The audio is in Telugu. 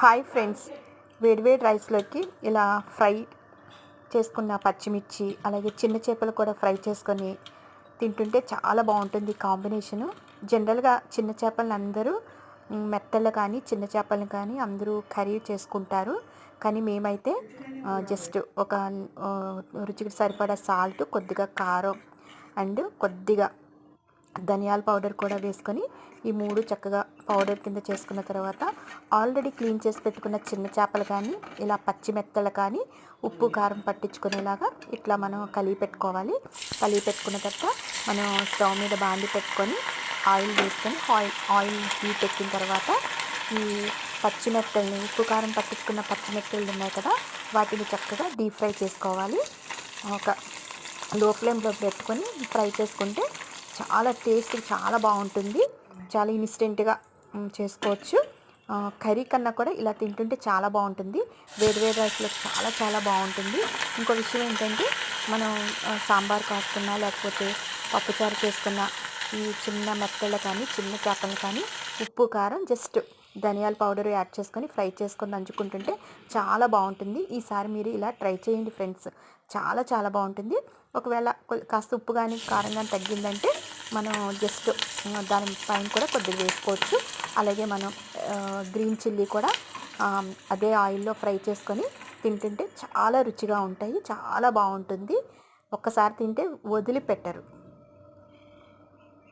Hi friends. వేడివేడి రైస్లోకి ఇలా ఫ్రై చేసుకున్న పచ్చిమిర్చి అలాగే చిన్న చేపలు కూడా ఫ్రై చేసుకొని తింటుంటే చాలా బాగుంటుంది కాంబినేషను. జనరల్గా చిన్న చేపలను అందరూ మెత్తలు కానీ చిన్న చేపలను కానీ అందరూ కర్రీ చేసుకుంటారు. కానీ మేమైతే జస్ట్ ఒక రుచికి సరిపడా సాల్ట్ కొద్దిగా కారం అండ్ కొద్దిగా ధనియాల పౌడర్ కూడా వేసుకొని ఈ మూడు చక్కగా పౌడర్ కింద చేసుకున్న తర్వాత ఆల్రెడీ క్లీన్ చేసి పెట్టుకున్న చిన్న చేపలు కానీ ఇలా పచ్చి మెత్తలు కానీ ఉప్పు కారం పట్టించుకునేలాగా ఇట్లా మనం కలిగి పెట్టుకోవాలి. కలిగి పెట్టుకున్న తర్వాత మనం స్టవ్ మీద బాండి పెట్టుకొని ఆయిల్ వేసుకొని ఆయిల్ ఆయిల్ హీట్ ఎక్కిన తర్వాత ఈ పచ్చిమెత్తల్ని ఉప్పు కారం పట్టించుకున్న పచ్చిమెత్తలు ఉన్నాయి కదా వాటిని చక్కగా డీప్ ఫ్రై చేసుకోవాలి. ఒక లో ఫ్లేమ్లో పెట్టుకొని ఫ్రై చేసుకుంటే చాలా టేస్ట్ చాలా బాగుంటుంది. చాలా ఇన్స్టెంట్గా చేసుకోవచ్చు. కర్రీ కన్నా కూడా ఇలా తింటుంటే చాలా బాగుంటుంది. వేరు వేడి రైస్లో చాలా చాలా బాగుంటుంది. ఇంకో విషయం ఏంటంటే మనం సాంబార్ కాసుకున్నా లేకపోతే పప్పుచారు చేసుకున్న ఈ చిన్న మెత్తలు కానీ చిన్న చేపలు కానీ ఉప్పు కారం జస్ట్ ధనియాల పౌడర్ యాడ్ చేసుకొని ఫ్రై చేసుకొని నంచుకుంటుంటే చాలా బాగుంటుంది. ఈసారి మీరు ఇలా ట్రై చేయండి ఫ్రెండ్స్. చాలా చాలా బాగుంటుంది. ఒకవేళ కాస్త ఉప్పు కానీ కారం కానీ తగ్గిందంటే మనం జస్ట్ దాని పైన కూడా కొద్దిగా వేసుకోవచ్చు. అలాగే మనం గ్రీన్ చిల్లీ కూడా అదే ఆయిల్లో ఫ్రై చేసుకొని తింటుంటే చాలా రుచిగా ఉంటాయి చాలా బాగుంటుంది. ఒక్కసారి తింటే వదిలిపెట్టరు.